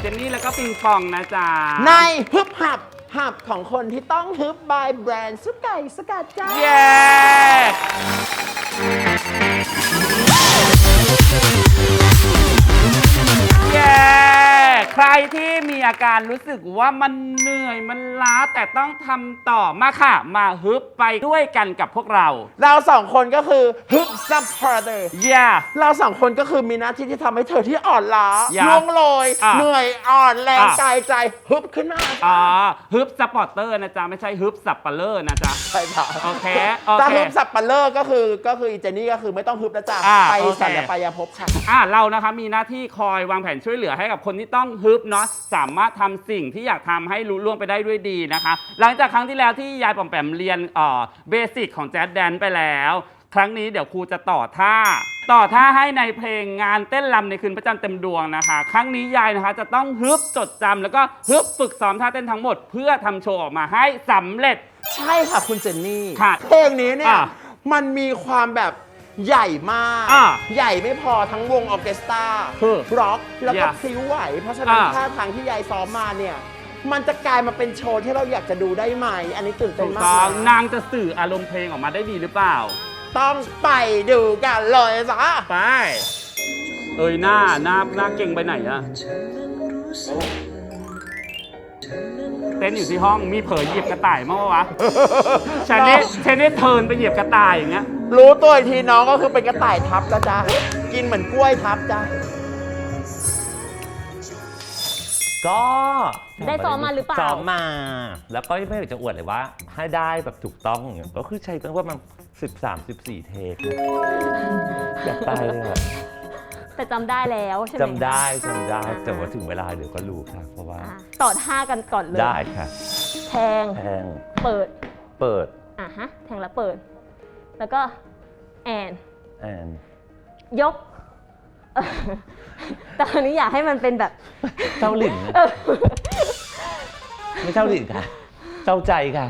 เจนนี่แล้วก็ปิงปองนะจ๊ะ ในฮึบหับหับของคนที่ต้องฮึบบายแบรนด์สุกไก่สกัดจ้าเย้ เย้ ใครที่มีอาการรู้สึกว่ามันเหนื่อยมันล้าแต่ต้องทำต่อมาค่ะ มาฮึบไปด้วยกันกับพวกเราเราสองคนก็คือฮึบซัพพอร์เตอร์เย้เราสองคนก็คือมีหน้าที่ที่ทำให้เธอที่อ่อนล้าอย่าล่วงโรยอะเหนื่อยอ่อนแรงอะ กายใจฮึบขึ้นมาอ๋อฮึบสปอร์เตอร์นะจ๊ะ ไม่ใช่ฮึบสับปะเลอร์นะจ๊ะ ใช่ค่ะโอเคโอถ้าเคฮึบสับปะเลอร์ก็คือก็คืออีเจนี่ก็คือไม่ต้องฮึบแล้วจ้ะอะไปโอเค สัญญาปายภพค่ะ อะเรานะคะมีหน้าที่คอยวางแผนช่วยเหลือให้กับคนที่ต้องฮึบเนาะสามารถทำสิ่งที่อยากทำให้รู้ล่วงไปได้ด้วยดีนะคะ หลังจากครั้งที่แล้วที่ยายปอมแปมเรียนเอ่อเบสิกของแจ๊ดแดนไปแล้ว ครั้งนี้เดี๋ยวครูจะต่อท่า ต่อท่าให้ในเพลงงานเต้นรำในคืนพระจันทร์เต็มดวงนะคะ ครั้งนี้ยายนะคะจะต้องฮึบจดจำแล้วก็ฮึบฝึกซ้อมท่าเต้นทั้งหมด เพื่อทำโชว์ออกมาให้สำเร็จ ใช่ค่ะคุณเจนนี่ค่ะเพลงนี้เนี่ยอะมันมีความแบบ ใหญ่มาก อะใหญ่ไม่พอทั้งวงออร์เคสตราคือร็อกแล้วก็ Yeah พลิ้วไหว เพราะฉะนั้นอะท่าทางที่ยายซ้อมมาเนี่ย มันจะกลายมาเป็นโชว์ที่เราอยากจะดูได้ไหม อันนี้ตื่นเต้ถูนกมาต้องกนะนางจะสื่ออารมณ์เพลงออกมาได้ดีหรือเปล่า ต้องไปดูกันเลยจ้ะไป เอ้ยหน้าหน้าหน้าเก่งไปไหนอะเต้นอยู่ที่ห้องมีเผยเหยียบกระต่ายมั้งวะฉันนี่ฉันนี่เทิร์นไปเหยียบกระต่ายอย่างเงี้ย รู้ตัวอีกทีน้องก็คือเป็นกระต่ายทับแล้วจ้ะกินเหมือนกล้วยทับจ้ะก็ได้ซ้อมมาหรือเปล่า ซ้อมมา แล้วก็ไม่อยากจะอวดเลยว่าให้ได้แบบถูกต้องเนี่ยก็คือใช้กันว่ามัน13 14 เทคอยากตายเลยอะแต่จำได้แล้วใช่ไหมจำได้จำได้อ่าแต่ว่าถึงเวลาเดี๋ยวก็รู้ค่ะ เพราะว่า อะต่อท่ากันก่อนเลยได้ค่ะ แทงแทงเปิดเปิด อะฮะแทงแล้วเปิด แล้วก็แอน แอนยกเออแต่คราวนี้อยากให้มันเป็นแบบเจ้าหลินนะเออไม่เจ้าหลินค่ะ เจ้าใจค่ะ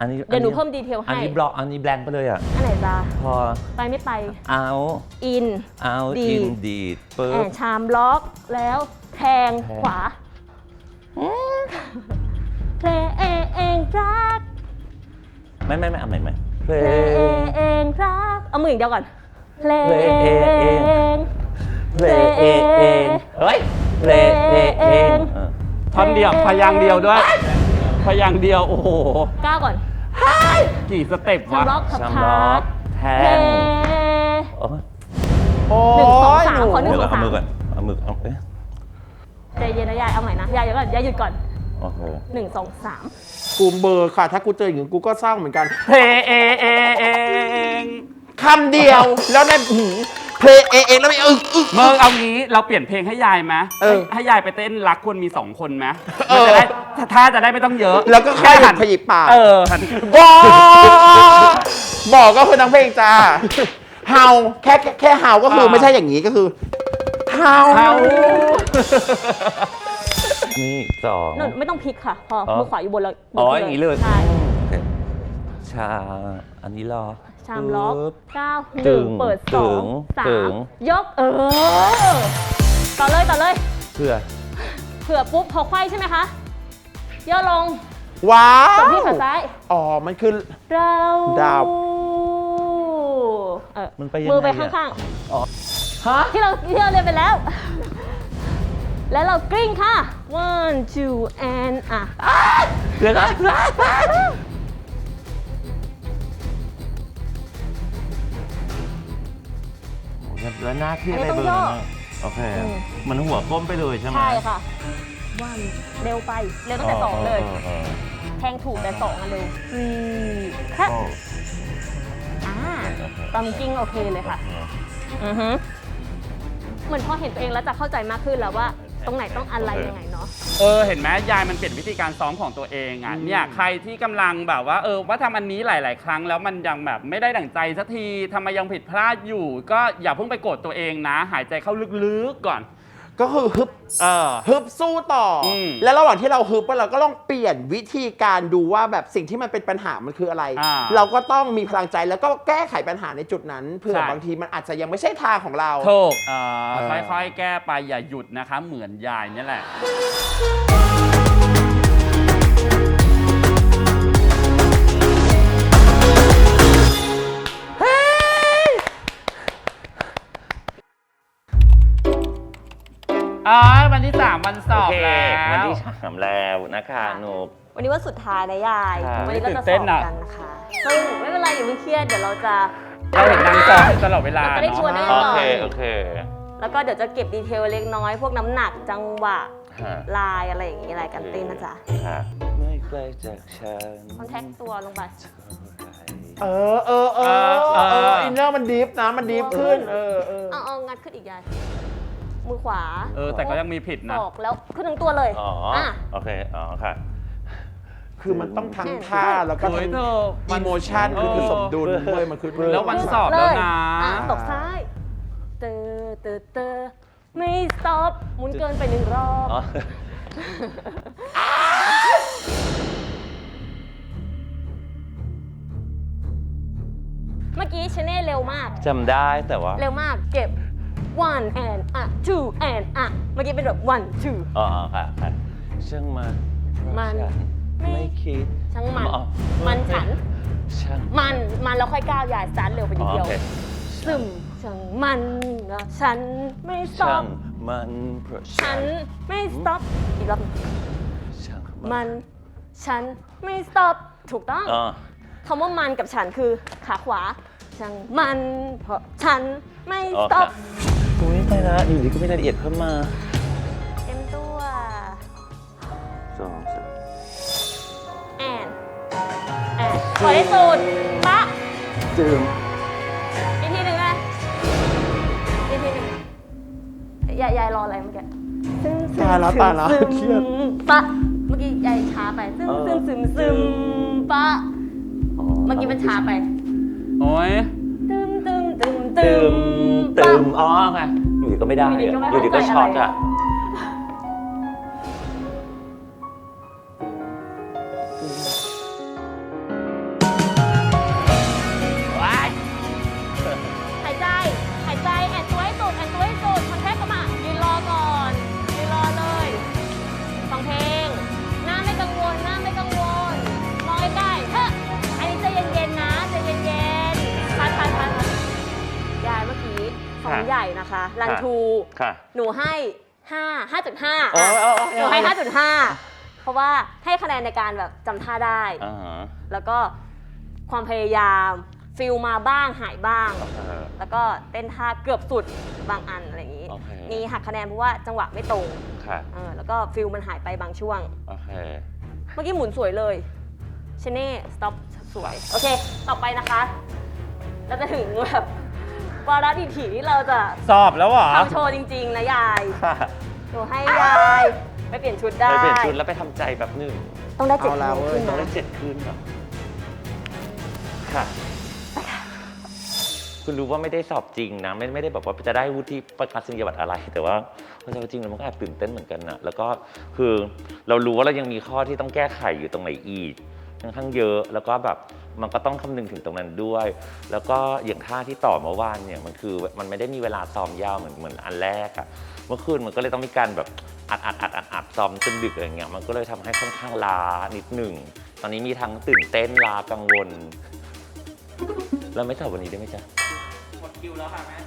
อันนี้เดี๋ยวหนูอัเพิ่มดีเทลอันให้ นี้บล็อกอันนี้แบงค์ไปเลยอะ อันไหนจ้าพอไปไม่ไป เอาอิน เอาดี อินดีดปึ๊แอบนชามล็อกแล้วแทงแทงขวาเพลงเองเองรัก ไม่ไม่ไม่เอาใหม่ไหม เพลเพลงงเองรักเอามืออย่างเดียวก่อนเพลงเพลงเองเองเพลงเอเองเฮ้ยเพลงเอเองเออท่อนเดียวพยางค์เดียวด้วย พยางค์เดียวโอ้โห ก้าวก่อนกี่สเต็ปวะล็อกขับชัมพาล็อกแทเพลง ง โอ้ยโอ้หนึ่งสองยสามหนู ขอหนึ่เดี๋งยวก่อนเอามือก่อนเอามือเอาเอ๊ะใจเย็นนะยายเอาใหม่นะยายเดี๋ยวก่อนยายหยุดก่อน โอเคหนึ่งสองสามกูเบอร์ค่ะ ถ้ากูเจออย่างนี้กูก็เศร้าเหมือนกันเพลเอเอเองคำเดียวแล้วในหืมเพลงเองเองแล้วไม่อึกอึก เมื่อเอางี้เราเปลี่ยนเพลงให้ยายไหมเออให้ให้ยายไปเต้นรักควรมีสองคนไหมเอมันอ จะได้ถ้าจะได้ไม่ต้องเยอะแล้วก็แค่หันขยิบปาก เออหันบอกบอกก็คือทั้งเพลงจ้าเฮาแค่แค่แค่เฮาก็คือไม่ใช่อย่างนี้ก็คือเฮา เอา นี่สองนนไม่ต้องพลิกค่ะ พออ๋อมือขวาอยู่บนแล้วอ๋ออย่างนี้เลยใช่โอเคชา อันนี้รอชามล็อกปึ๊บ เก้าหตึนึ่งงเปิดสตึองงสาตึมง ยกเออ ต่อเลยต่อเลยเพื่อเผื่อปุ๊บพอไขว้ใช่ไหมคะย่อลงว้าตบวที่ขาซ้าย อ๋อ มันคือ เราดาวเออมันไปยังไงมือไปอะข้างฮะๆที่เราที่เราเรียนไปแล้ว แล้วเรากลิ้งค่ะ one two and อะเดี๋ยวก่อนโอ้ยแล้วหน้าที่อะไรเบอร์นั้นอะโอเคอืมมันหัวก้มไปเลยใช่ไหมใช่ค่ะ one เร็วไป เร็วตั้งแต่สองเลย ออออแทงถูกแต่สองอะเร็ว three ครับ โอ้อ่าโอเคตามจริงโอเคเลยค่ะอือฮึเหมือนพอเห็นตัวเองแล้วจะเข้าใจมากขึ้นแล้วว่า ตรงไหนต้องอะไรยังไงเนาะ เออเห็นไหมยายมันเปลี่ยนวิธีการซ้อมของตัวเองอะเนี่ยใครที่กำลังแบบว่าเออว่าทำอันนี้หลาย ๆ ครั้งแล้วมันยังแบบไม่ได้ดั่งใจสักทีทำไมยังผิดพลาดอยู่ ก็อย่าเพิ่งไปโกรธตัวเองนะ หายใจเข้าลึก ๆ ก่อน ก็คือฮึบเออ ฮึบสู้ต่ออมแล้วระหว่างที่เราฮึบเราก็ต้องเปลี่ยนวิธีการดูว่าแบบสิ่งที่มันเป็นปัญหามันคืออะไร อ่าเราก็ต้องมีพลังใจแล้วก็แก้ไขปัญหาในจุดนั้นเผื่อใช่ บางทีมันอาจจะยังไม่ใช่ทางของเรา ถูกเอ่อเออค่อยๆ แก้ไปอย่าหยุดนะคะ เหมือนยายเนี่ยแหละ สามแล้วนะคะหนู วันนี้ว่าสุดท้ายนะยาย ค่ะ วันนี้เราจะตื่สนอเต้บนอะกันนะคะซึ่งไม่เป็นไรอย่าเพิ่งเครียดเดี๋ยวเราจะ เราเห็นนางสอบตลอดเวลาเราจะได้ชวนเนาะได้โอเค โอเคแล้วก็เดี๋ยวจะเก็บดีเทลเล็กน้อย พวกน้ำหนักจังหวะฮะลายอะไรอย่างนี้อะไรกันเต้นนะจ๊ะค่ะไม่ไกลจากฉันคอนแทคตัวลงไปเออเออเออเออเอออินเนอร์มันดีฟนะมันดีฟขึ้น เออเออเอาเอางัดขึ้นอีกยาย มือขวาเออแต่ก็ยังมีผิดศนะอกแล้วขึ้นทั้งตัวเลยอ๋ออะ โอเค อ๋อค่ะ คือมันต้องทั้งท่าแล้วก็โอ้ยทั้งเธอมัอีนโมชันเออ คือสมดุลด้วยมันคือแล้ววันสอบแล้วนะอะตกซ้าย เตอเตอเตอไม่สต็อปหมุนเกินไปหนึ่งรอบ อ๋อ เมื่อกี้ชเน่เร็วมาก จำได้แต่ว่า เร็วมากเก็บ one and อะ two and อะเมื่อกี้เป็นแบบ one two อ๋ออ๋อค่ะค่ะช่างมันเพราะมันฉัไม่ไม่คิดช่างมัน อ๋อมันฉัน ช่าง มัน มันแล้วค่อยก้าวยายสตาร์ทเร็วไปนิอ๋ดอเดีโอยวเคซึมช่างมันนะฉันไม่สต็อช่าปงมันเพราะฉัฉันนไม่สต็อปอีกรอบหนึ่งช่างมัน ฉันไม่สต็อปถูกต้อง อ๋อ คำว่ามันกับฉันคือขาขวา ช่างมันเพราะฉันไม่สอ๋อต็อค่ะปอุ้ยไปละอยู่ดีก็มีรายละเอียดเพิ่มมาเต็มตัวสองสามแอนแอนขอได้สูตรปะจืมอีกทีหนึ่งนะอีกทีหนึ่งยายยายรออะไรเมื่อกี้ซึมซึมตายแล้วตายแล้วซึมเครียด ปะเมื่อกี้ยายช้าไปซึมซึมซึมซึมปะ เมื่อกี้มันช้าไป โอ้ยตึมตึมตึมตึตึมมปะตึมอ๋อไงอยู่ดีก็ไม่ได้อยู่ดีก็อะไม่อยู่ดีก็เข้าใจช็อตอะ ใหญ่นะคะ รันค่ะทู ค่ะหนูให้5 5.5โอ้ยโอ้ยโอ้ยหนูให้5.5เพราะว่าให้คะแนนในการแบบจำท่าได้ อ่าฮะแล้วก็ความพยายามฟิลมาบ้างหายบ้าง เออ แล้วก็เต้นท่าเกือบสุดบางอันอะไรอย่างนี้ โอเค มีหักคะแนนเพราะว่าจังหวะไม่ตรงค่ะเออแล้วก็ฟิลมันหายไปบางช่วง โอเค เมื่อกี้หมุนสวยเลยชเน่ สต็อป สวย โอเค ต่อไปนะคะ เราจะถึงแบบ วาระดีถีที่เราจะสอบแล้วเหรอ ทำโชว์จริงๆนะยายค่ะหนูให้ยายไปเปลี่ยนชุดได้ ไปเปลี่ยนชุดแล้วไปทำใจแบบหนึ่งต้องได้เจ็ดเอาแล้วโมงเว้ยขึ้นต้องได้นะเจ็ดคืนแบบค่ะ คุณรู้ว่าไม่ได้สอบจริงนะ ไม่ไม่ได้แบบว่าจะได้วุฒิประกาศนียบัตรอะไร แต่ว่าพอจริงๆแล้วมันก็แอบตื่นเต้นเหมือนกันนะแล้วก็คือเรารู้ว่าเรายังมีข้อที่ต้องแก้ไขอยู่ตรงไหนอีกค่อนข้างเยอะ แล้วก็แบบ มันก็ต้องคำนึงถึงตรงนั้นด้วย แล้วก็อย่างท่าที่ต่อเมื่อวานเนี่ยมันคือมันไม่ได้มีเวลาซ้อมยาวเหมือนเหมือนอันแรกอะเมื่อคืนมันก็เลยต้องมีการแบบอัดอัดอัดอัดอัดซ้อมจนดึกอะไรเงี้ยมันก็เลยทำให้ค่อนข้างล้านิดหนึ่ง ตอนนี้มีทั้งตื่นเต้นล้ากังวล แล้วไม่สอบวันนี้ได้ไหมจ๊ะหมดคิวแล้วค่ะแม่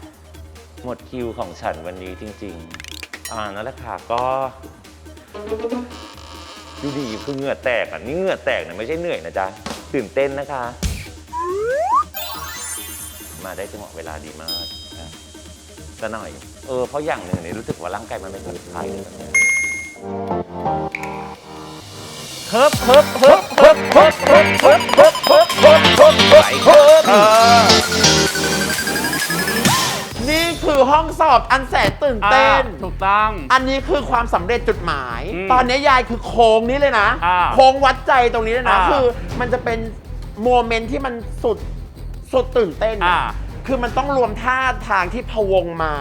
หมดคิวของฉันวันนี้จริง ๆ อ่านั่นแหละค่ะก็ดูดีคือเหงื่อแตกอะนี่เหงื่อแตกนะไม่ใช่เหนื่อยนะจ๊ะ ตื่นเต้นนะคะ มาได้จังหวะเวลาดีมากนะแต่หน่อย เออ เพราะอย่างหนึ่งเนี่ยรู้สึกว่าร่างกายมันไม่เหมือนใครเลยแบบเนี้ยฮึบฮึบฮึบฮึบฮึบฮึบฮึบฮึบฮึบฮึบฮึบฮึบฮึบนี่คือห้องสอบอันแสนตื่นเต้น ถูก ต้อง อันนี้คือความสำเร็จจุดหมาย อืมตอนนี้ยายคือโค้งนี้เลยนะ อ่าโค้งวัดใจตรงนี้เลยนะ อ่าคือมันจะเป็นโมเมนต์ที่มันสุดสุดตื่นเต้นอ่า คือมันต้องรวมท่าทางที่พะวงมา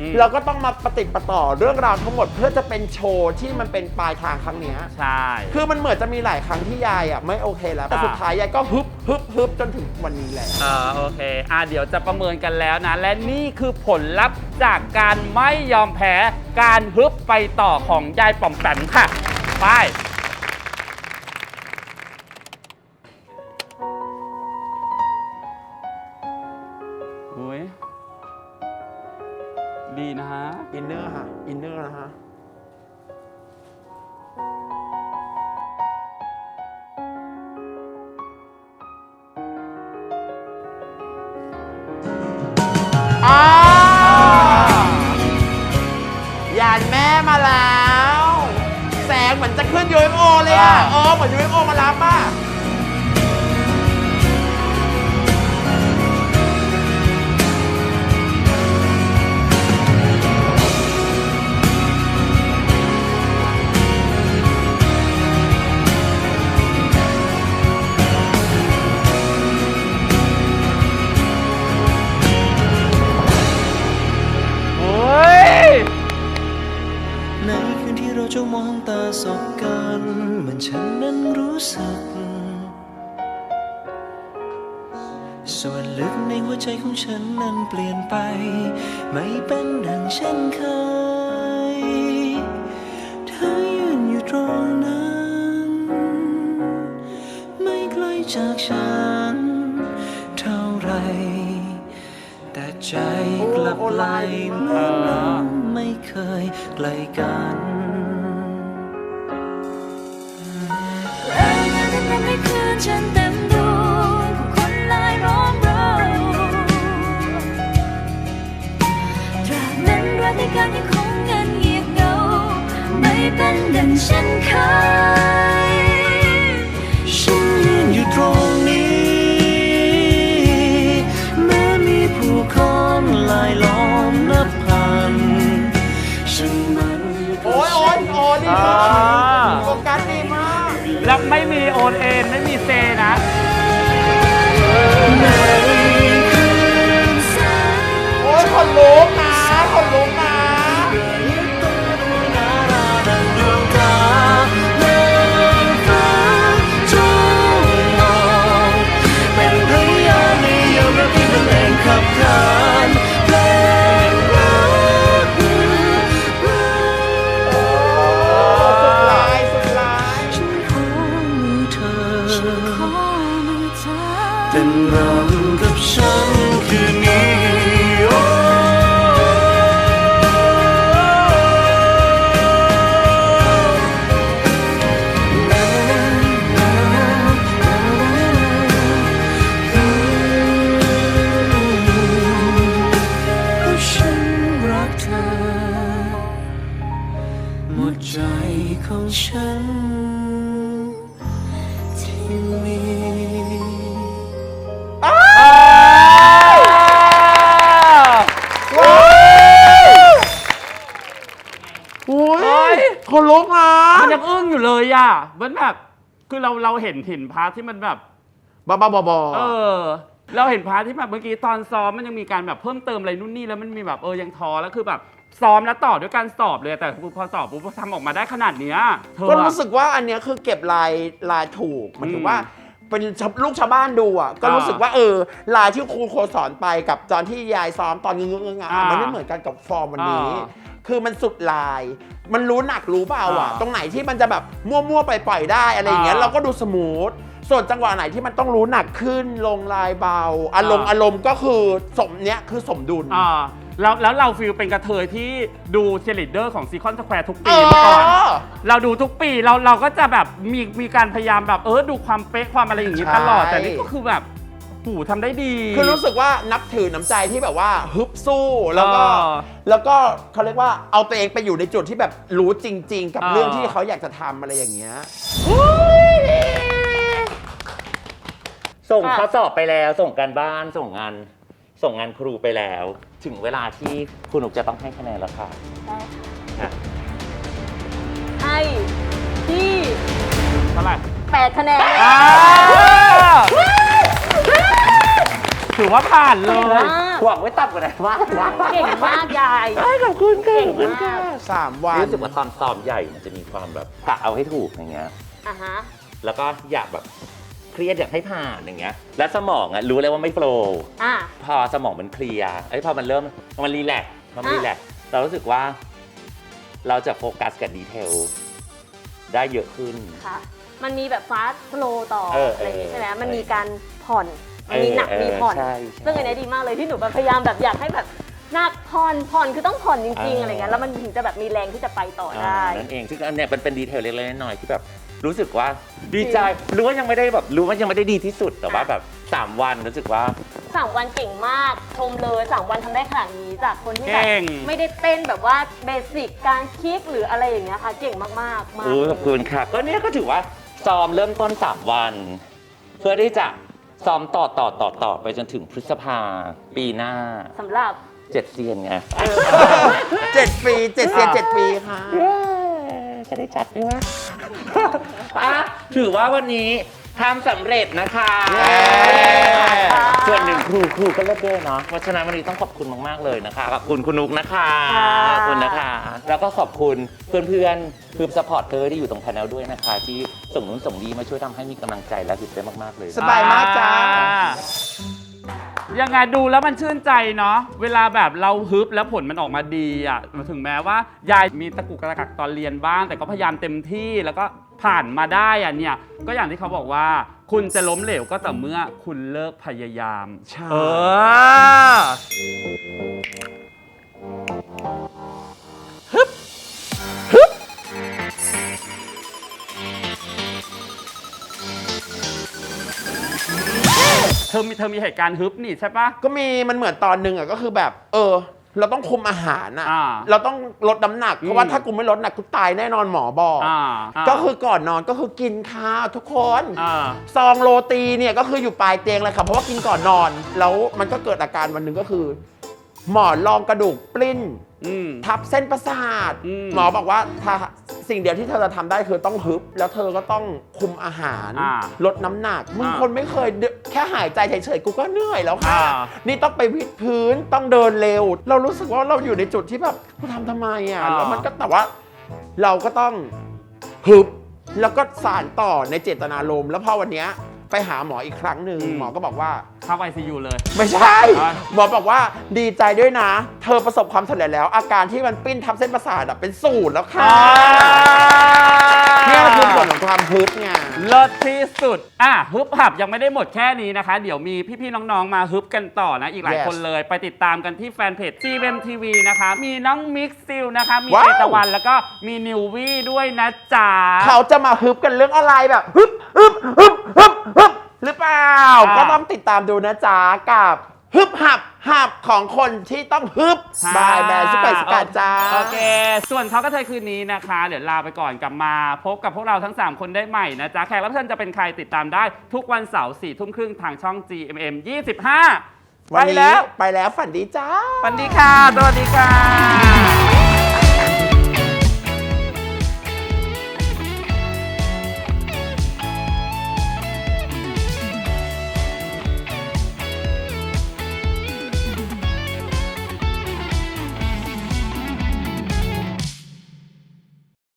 อืม แล้วก็ต้องมาปฏิดประต่อเรื่องราวทั้งหมด เพื่อจะเป็นโชว์ที่มันเป็นปลายทางครั้งเนี้ย ใช่ คือมันเหมือนจะมีหลายครั้งที่ยายอะไม่โอเคแล้ว แต่อ่า สุดท้ายยายก็ฮึบฮึบฮึบจนถึงวันนี้แหละ อ่าโอเค อ่าเดี๋ยวจะประเมินกันแล้วนะ และนี่คือผลลัพธ์จากการไม่ยอมแพ้ การฮึบไปต่อของยายป่อมแปมค่ะ ไป เลยอะอ่าเออเหมือน UFO มารับอะ คืนที่เรามองตาสบกันเหมือนฉันนั้นรู้สึก ส่วนลึกในหัวใจของฉันนั้นเปลี่ยนไป ไม่เป็นดังเช่นเคย เธอยืนอยู่ตรงนั้น ไม่ไกลจากฉัน เท่าไร แต่ใจกลับไกลเหมื่อนเราไม่เคยไกลกัน ฉันเต็มดวงผู้คนลายล้อมเราตราบนั้นรัติการยังคงเงินเงียบเงาไม่เป็นดังเช่นเคยฉันยืนอยู่ตรงนี้ แม้มีผู้คนลายล้อมนับพัน ฉันมัน โอ้ยโอ้ยโอ้ยดี นเอ็นไม่มีเซ มันยังอึ้งอยู่เลยอะมันแบบคือเราเราเห็นเห็นพาร์ทที่มันแบบ บ้าบ้าบอเออ เราเห็นพาร์ทที่แบบเมื่อกี้ตอนซ้อมมันยังมีการแบบเพิ่มเติมอะไรนู่นนี่แล้วมันมีแบบเออยังท้อแล้วคือแบบซ้อมแล้วต่อด้วยการสอบเลยแต่พอสอบปุ๊บทำออกมาได้ขนาดเนี้ยเธอก็อะรู้สึกว่าอันเนี้ยคือเก็บลายลายถูกหมันถึอืงมว่าเป็นลูกชาวบ้านดูอะก็อ่ารู้รู้สึกว่าเออลายที่ครูโคสอนไปกับตอนที่ยายซ้อมตอนงึ้งงงอ่ามัมันไม่เหมือนกันกับฟอร์มวันนี้ อ่า คือมันสุดลาย มันรู้หนักรู้เปล่าอะอ่าตรงไหนที่มันจะแบบมั่วๆไปปล่อยๆได้อะไรอย่างเงี้ยอ่าเราก็ดูสมูทส่วนจังหวะไหนที่มันต้องรู้หนักขึ้นลงลายเบา อารมณ์อ่าอารมณ์ก็คือสมเนี้ยคือสมดุลอ่าแล้วแล้วเราฟิลเป็นกระเทยที่ดูเชลิเดอร์ของซีคอนสแควร์ทุกเอปีเมื่อก่อนอเราดูทุกปีเราเราก็จะแบบมีมีการพยายามแบบเออดูความเป๊ะความอะไรอย่างนี้ใช่ตลอดแต่นี่ก็คือแบบ หูทำได้ดี คือรู้สึกว่านับถือน้ำใจที่แบบว่าฮึบสู้แล้วก็เออแล้วก็เขาเรียกว่าเอาตัวเองไปอยู่ในจุดที่แบบรู้จริง ๆ กับเออเรื่องที่เขาอยากจะทำอะไรอย่างเงี้ย ส่งข้อสอบไปแล้วส่งการบ้านส่งงาน ส่งงานครูไปแล้ว ถึงเวลาที่คุณหนุกจะต้องให้คะแนนแล้วค่ะได้ค่ะอะให้ที่เท่าไหร่ 8คะแนนเลยอ่า ถือว่าผ่านเลยมากหวังไว้ต่ำกว่านั้นมากนะเก่งมากยายขอบคุณค่ะเก่งมากสามวันรู้สึกว่าตอนซ้อมใหญ่มันจะมีความแบบกะเอาให้ถูกอย่างเงี้ยอะฮะแล้วก็อยากแบบเครียดอยากให้ผ่านอย่างเงี้ย แล้วสมองอะรู้เลยว่าไม่โฟลว์อะพอสมองมันเคลียร์ไอ้ยพอมันเริ่มมันรีแลกซ์มันอะรีแลกซ์เรารู้สึกว่า เราจะโฟกัสกับดีเทลได้เยอะขึ้นค่ะมันมีแบบฟาสต์โฟลต่อเออออะไรอย่างงี้ใช่ไหมเออมันมีการผ่อน มันมีหนักเออมีผ่อน ใช่ใช่ซึ่งอันเนี้ยดีมากเลยที่หนูแบบพยายามแบบอยากให้แบบหนักผ่อนผ่อนคือต้องผ่อนจริงๆเออออะไรเงี้ยแล้วมันถึงจะแบบมีแรงที่จะไปต่อได้อ่านั่นเองซึ่งอันเนี้ยมันเป็นดีเทลเล็กๆน้อยๆที่แบบรู้สึกว่าดีใจรู้ว่ายังไม่ได้แบบรู้ว่ายังไม่ได้ดีที่สุดแต่ว่าแบบสามวันรู้สึกว่า สามวันเก่งมากชมเลยสามวันทำได้ขนาดนี้จากคนที่แบบเก่ง ไม่ได้เต้นแบบว่าเบสิกการคิกหรืออะไรอย่างเงี้ยค่ะ เก่งมากๆมาก เออขอบคุณค่ะ ก็เนี่ยก็ถือว่าซ้อมเริ่มต้น 3 วัน เพื่อที่จะ ซ้อมต่อต่อต่อต่อไปจนถึงพฤษภาปีหน้าสำหรับ เจ็ดเซียนไงเจ็ดปีเจ็ดเซียนเจ็ดปีค่ะ จะได้จัดด้วยอะถือว่าวันนี้ ทำสำเร็จนะคะเย้ส่วนหนึ่งครูครูก็เลิศด้วยเนาะเพราะฉะนั้นวันนี้ต้องขอบคุณมาก ๆ เลยนะคะ ขอบคุณคุณนุกนะคะค่ะขอบคุณนะคะ แล้วก็ขอบคุณเพื่อนๆคือสปอร์ตเธอที่อยู่ตรงแพนลด้วยนะคะ ที่ส่งนู้นส่งนี้มาช่วยทำให้มีกำลังใจและหิดได้มากๆเลย สบายมากจ้า ยังไงดูแล้วมันชื่นใจเนาะ เวลาแบบเราฮึบแล้วผลมันออกมาดีอะถึงแม้ว่ายายมีตะกุกตะกักตอนเรียนบ้าง แต่ก็พยายามเต็มที่แล้วก็ ผ่านมาได้อะเนี่ยก็อย่างที่เขาบอกว่า คุณจะล้มเหลวก็ต่อเมื่อคุณเลิกพยายามใช่เออเธอมีเธอมีเหตุการณ์ฮึบนี่ใช่ปะ ก็มีมันเหมือนตอนหนึ่งอะก็คือแบบ เออ เราต้องคุมอาหารอะ อ่าเราต้องลดน้ำหนัก เพราะว่าอืมถ้ากูไม่ลดหนักกูตายแน่นอนหมอบอก อ่าาก็คือก่อนนอนก็คือกินข้าวทุกคน อ่า ซองโรตีเนี่ยก็คืออยู่ปลายเตียงเลยค่ะเพราะว่ากินก่อนนอน แล้วมันก็เกิดอาการวันหนึ่งก็คือ หมอนรองกระดูกปลิ้น อืม ทับเส้นประสาท อืมหมอบอกว่าถ้าสิ่งเดียวที่เธอจะทำได้คือต้องฮึบ แล้วเธอก็ต้องคุมอาหาร อ่าลดน้ำหนักมึงอ่าคนไม่เคยเดินแค่หายใจเฉยๆกูก็เหนื่อยแล้วค่ะ อ่านี่ต้องไปวิดพื้นต้องเดินเร็ว เรารู้สึกว่าเราอยู่ในจุดที่แบบกูทำทำไมอะอ่า แล้วมันก็แต่ว่า เราก็ต้องฮึบ แล้วก็สารต่อในเจตนารมณ์แล้วพอวันเนี้ยไปหาหมออีกครั้งหนึ่งหมอก็บอกว่า เข้าไอซียูเลย ไม่ใช่ อะ หมอบอกว่าดีใจด้วยนะ เธอประสบความสำเร็จแล้ว อาการที่มันปิ้นทับเส้นประสาทอะเป็นศูนย์แล้วค่ะเนี่ยคือผลของความฮึดไง เลิศที่สุด อะฮึบหับยังไม่ได้หมดแค่นี้นะคะ เดี๋ยวมีพี่ๆน้องๆมาฮึบกันต่อนะ อีกหลาย Yes คนเลย ไปติดตามกันที่แฟนเพจ GMTV นะคะ มีน้องมิกซิลนะคะ มีว้าวเตตะวัน แล้วก็มีนิววี่ด้วยนะจ๊ะ เขาจะมาฮึบกันเรื่องอะไรแบบฮึบฮึบฮึบฮึบฮึบ หรือเปล่า อ่าก็ต้องติดตามดูนะจ๊ะกับฮึบหับหับของคนที่ต้องฮึบใช่บายแบรนด์ซุปเปอร์สกัดจ้า โอเค ส่วนเขาก็เธอคืนนี้นะคะ เดี๋ยวลาไปก่อนกลับมา พบกับพวกเราทั้ง 3 คนได้ใหม่นะจ๊ะ แขกรับเชิญจะเป็นใครติดตามได้ทุกวันเสาร์4ทุ่มครึ่งทางช่อง GMM 25วันไปนี้แล้ว ไปแล้วฝันดีจ้าสวัสดีค่ะ สวัสดีค่ะ